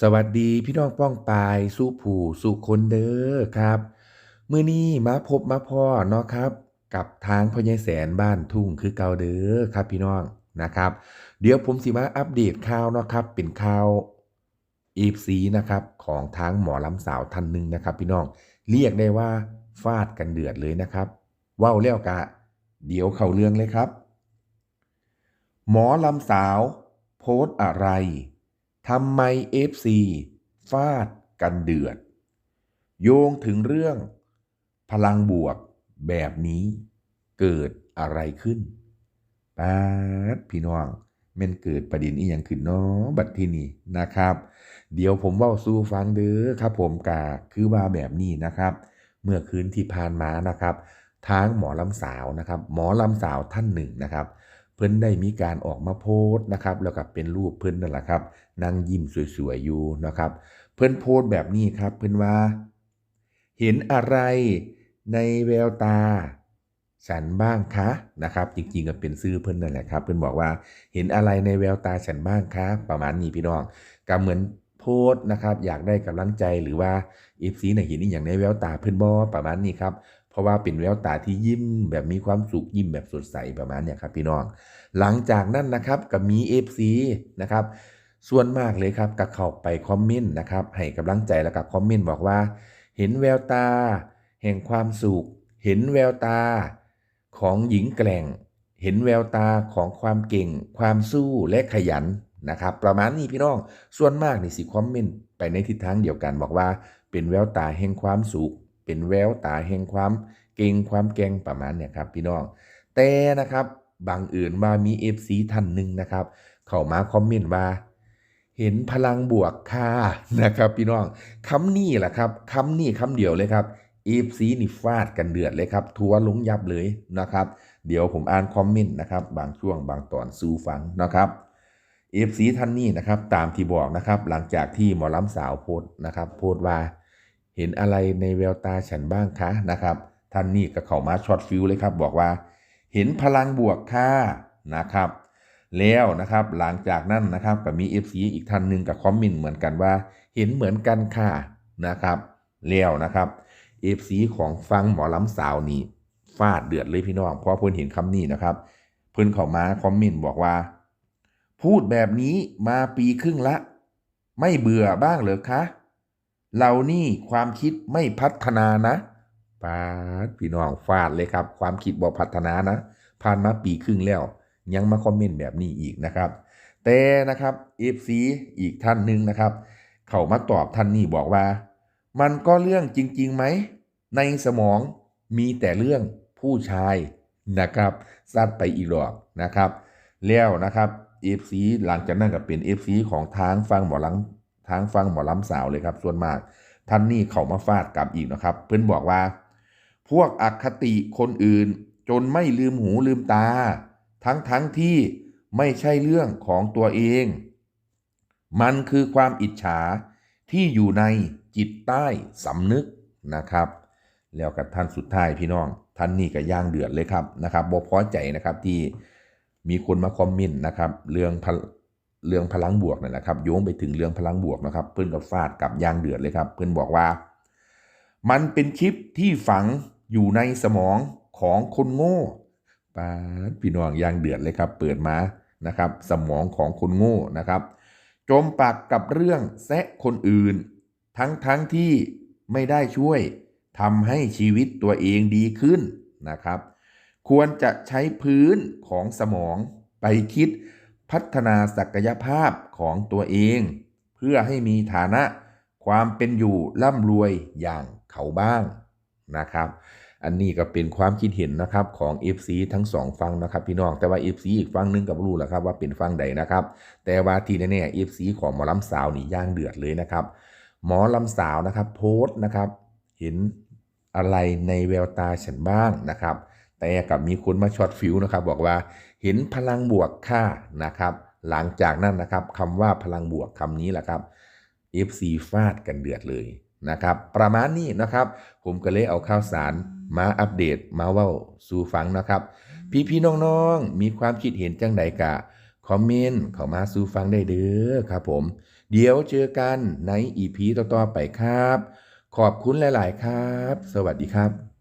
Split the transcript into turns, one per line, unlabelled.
สวัสดีพี่น้องป้องปายสู้ผู้สู้คนเด้อครับ มื้อนี้มาพบมาพ่อเนาะครับ กับทางพ่อใหญ่แสนบ้านทุ่งคือเก่าเด้อครับพี่น้องนะครับ เดี๋ยวผมสิมาอัปเดตข่าวเนาะครับ เป็นข่าวอีฟซีนะครับของทางหมอลำสาวท่านหนึ่งนะครับ พี่น้องเรียกได้ว่าฟาดกันเดือดเลยนะครับว้าแล้วกะ เดี๋ยวเข้าเรื่องเลยครับ หมอลำสาว โพสต์อะไร ทำไมเอฟซีฟาดกันเดือด โยงถึงเรื่อง พลังบวกแบบนี้เกิดอะไรขึ้นป๊าดพี่น้องแม่นเกิดประเด็นอีหยังขึ้นเนาะบัดที่นี้นะครับ เดี๋ยวผมเว้าสู่ฟังเด้อครับ ผมกาคือว่าแบบนี้นะครับ เมื่อคืนที่ผ่านมานะครับ ทางหมอลำสาวนะครับ หมอลำสาวท่านหนึ่งนะครับ เพิ่นได้มีการออกมาโพสต์นะครับ แล้วก็เป็นรูปเพิ่นนั่นแหละครับนั่งยิ้มสวยๆอยู่นะครับ เพิ่นโพสต์แบบนี้ครับ เพิ่นว่า เห็นอะไรในแววตาฉันบ้างคะนะครับ จริงๆก็เป็นซื้อเพิ่นนั่นแหละครับ เพิ่นบอกว่าเห็นอะไรในแววตาฉันบ้างคะประมาณนี้พี่น้องก็เหมือนโพสต์นะครับ อยากได้กำลังใจหรือว่า FC น่ะเห็นอีหยังในแววตาเพิ่นบ่ประมาณนี้ครับ เพราะว่าเป็นแววตาที่ยิ้มแบบมีความสุขยิ้มแบบสดใสประมาณเนี้ยครับพี่น้อง หลังจากนั้นนะครับก็มี FC นะครับส่วนมากเลยครับก็เข้าไปคอมเมนต์นะครับให้กำลังใจแล้วก็คอมเมนต์บอกว่า เห็นแววตา แห่งความสุข เห็นแววตา ของหญิงแกร่ง เห็นแววตาของความเก่ง ความสู้และขยันนะครับ ประมาณนี้พี่น้องส่วนมากนี่สิคอมเมนต์ไปในทิศทางเดียวกันบอกว่า เป็นแววตาแห่งความสุข เป็นแววตาแห่งความเก่งความแก่งประมาณเนี่ยครับพี่น้อง แต่นะครับบางอื่นว่ามี FC ท่านหนึ่งนะครับ เข้ามาคอมเมนต์ว่า เห็นพลังบวกค่ะนะครับ พี่น้องคำนี้แหละครับคำนี้คำเดียวเลยครับ FC นี่ฟาดกันเดือดเลยครับ ทัวร์ลงยับเลยนะครับ เดี๋ยวผมอ่านคอมเมนต์นะครับ บางช่วงบางตอนสู่ฟังนะครับ FC ท่านนี้นะครับ ตามที่บอกนะครับ หลังจากที่หมอลำสาวโพสนะครับ โพสว่า เห็นอะไรในแววตาฉันบ้างคะนะครับท่านนี่ก็เข้ามาช็อตฟิวเลยครับ บอกว่า เห็นพลังบวกค่ะนะครับ แล้วนะครับหลังจากนั้นนะครับก็มี FC อีกท่านหนึ่งกับคอมเมนต์เหมือนกันว่า เห็นเหมือนกันค่ะนะครับแล้วนะครับ FC ของฟังหมอลำสาวนี่ฟาดเดือดเลยพี่น้องเพราะเพิ่นเห็นคำนี้นะครับ เพิ่นเข้ามาคอมเมนต์บอกว่า พูดแบบนี้มาปีครึ่งละ ไม่เบื่อบ้างเหรอคะ เรานี่ความคิดไม่พัฒนานะปาดพี่น้องฟาดเลยครับ ความคิดบ่พัฒนานะ ผ่านมาปีครึ่งแล้ว ยังมาคอมเมนต์แบบนี้อีกนะครับ แต่นะครับ FC อีกท่านหนึ่งนะครับ เขามาตอบท่านนี่บอกว่า มันก็เรื่องจริงๆไหม ในสมองมีแต่เรื่องผู้ชายนะครับซัดไปอีกดอกนะครับ แล้วนะครับ FC หลังจากนั้นก็เป็น FC ของทางฟังหมอลำ ทางฟังหมอลำสาวเลยครับส่วนมาก ท่านนี่เขามาฟาดกลับอีกนะครับ เพื่อนบอกว่า พวกอคติคนอื่น จนไม่ลืมหูลืมตา ทั้งทั้งที่ไม่ใช่เรื่องของตัวเอง มันคือความอิจฉาที่อยู่ในจิตใต้สำนึกนะครับ แล้วกับท่านสุดท้ายพี่น้อง ท่านนี่ก็ย่างเดือดเลยครับนะครับบ่พอใจนะครับที่มีคนมาคอมเมนต์นะครับ เรื่อง เรื่องพลังบวกนั่นแหละครับโยงไปถึงเรื่องพลังบวกนะครับ เพื่อนกับฟาดกับยางเดือดเลยครับ เพื่อนบอกว่า มันเป็นชิปที่ฝังอยู่ในสมองของคนโง่ปาพี่น้องยางเดือดเลยครับ เปิดมานะครับ สมองของคนโง่นะครับ จมปักกับเรื่องแซะคนอื่น ทั้งทั้งที่ไม่ได้ช่วยทำให้ชีวิตตัวเองดีขึ้นนะครับ ควรจะใช้พื้นของสมองไปคิด พัฒนาศักยภาพของตัวเอง เพื่อให้มีฐานะความเป็นอยู่ร่ำรวยอย่างเขาบ้างนะครับ อันนี้ก็เป็นความคิดเห็นนะครับของ FC ทั้งสองฝั่งนะครับพี่น้อง แต่ว่า FC อีกฝั่งหนึงกับรู้แหละครับว่าเป็นฝั่งใดนะครับ แต่ว่าที่แน่ๆ FC ของหมอลำสาวนี่ย่างเดือดเลยนะครับ หมอลำสาวนะครับโพสต์นะครับ เห็นอะไรในแววตาฉันบ้างนะครับ แต่กับมีคนมาช็อตฟิวนะครับบอกว่าเห็นพลังบวกค่านะครับ หลังจากนั้นนะครับคำว่าพลังบวกคำนี้แหละครับ FC ฟาดกันเดือดเลยนะครับ ประมาณนี้นะครับ ผมก็เลยเอาข่าวสารมาอัปเดตมาเว้าสู่ฟังนะครับ พี่ๆน้องๆ มีความคิดเห็นจังใดกะ คอมเมนต์เข้ามาสู่ฟังได้เด้อครับผม เดี๋ยวเจอกันในอีพีต่อๆไปครับ ขอบคุณหลาย ๆ ครับ สวัสดีครับ